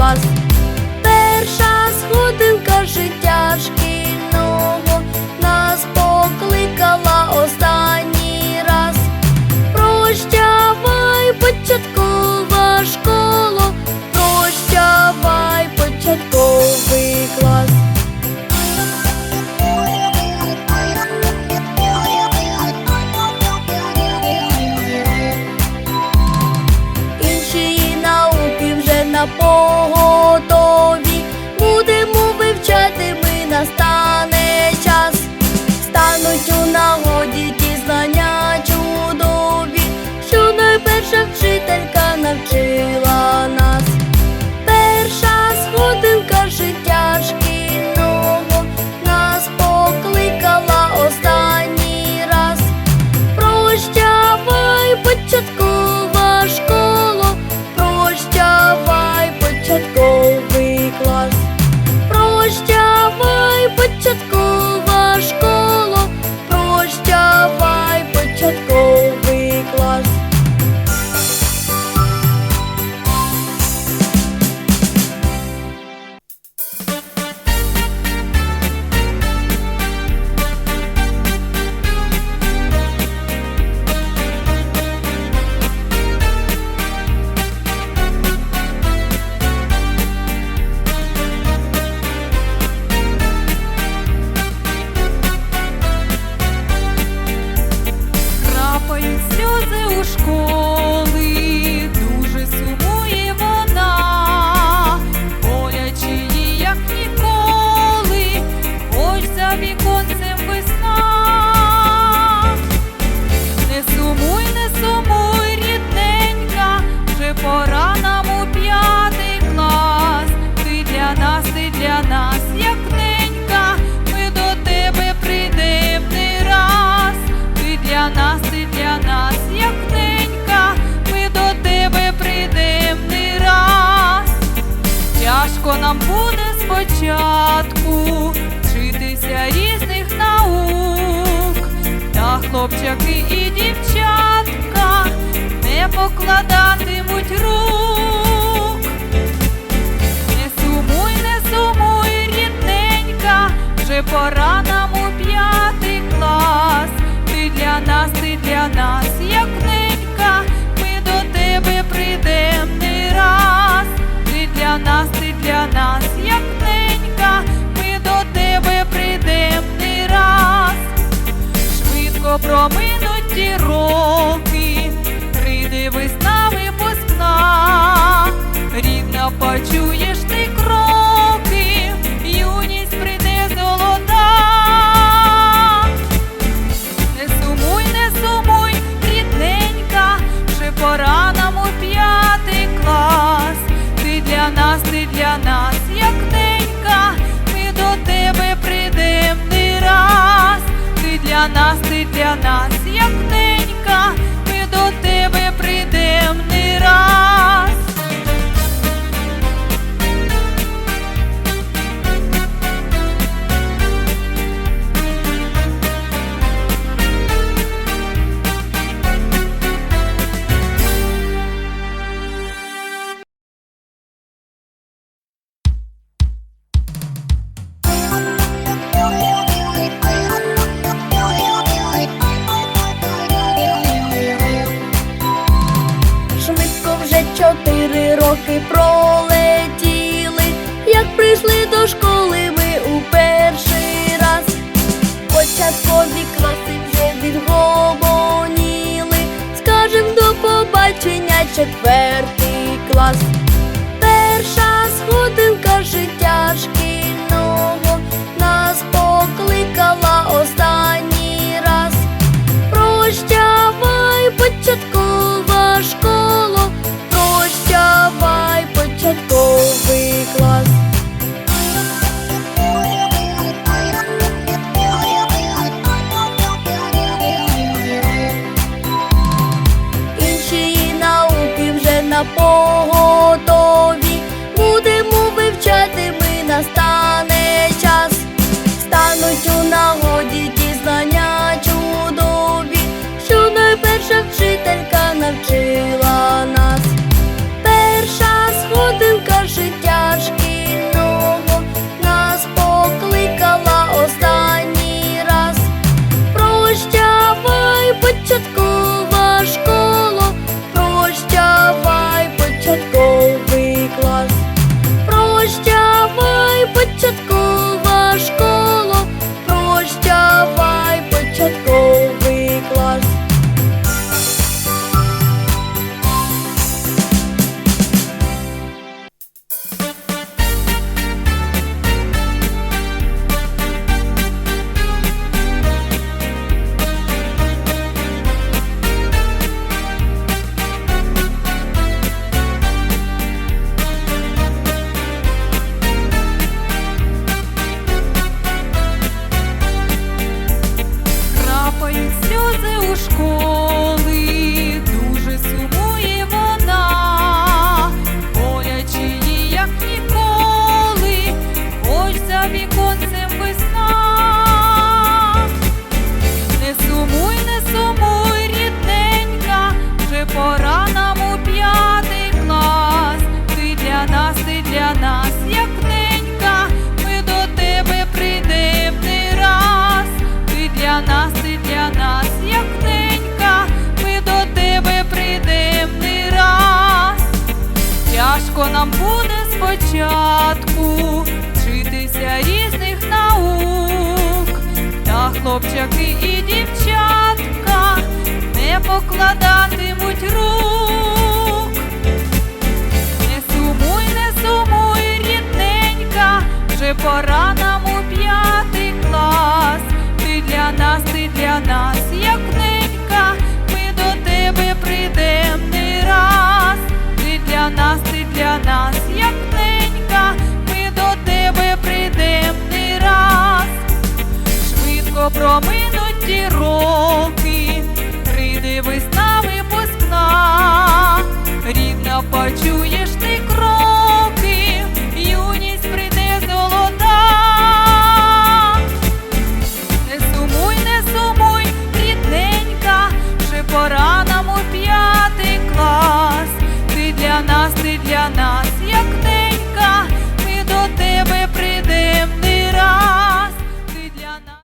was покладатимуть рук, не сумуй, не сумуй, рідненька, вже пора нам у п'ятий клас. Ти для нас, ти для нас, як ненька, ми до тебе прийдем не раз, ти для нас, ти для нас, як. нас, як ненька, ми до тебе прийдем не раз. Yeah. роки пролетіли, як прийшли до школи ми у перший раз, початкові класи вже відгомоніли, скажем до побачення четвертий клас. apa початку вчитися різних наук, та хлопчаки і дівчатка не покладатимуть рук. Не сумуй, не сумуй, рідненька, вже пора Що проминуть ті роки, придивись на випускна, рідна почуєш ти кроки, юність прийде золота, не сумуй, не сумуй, рідненька, вже пора нам у п'ятий клас. Ти для нас, ти для нас, як не.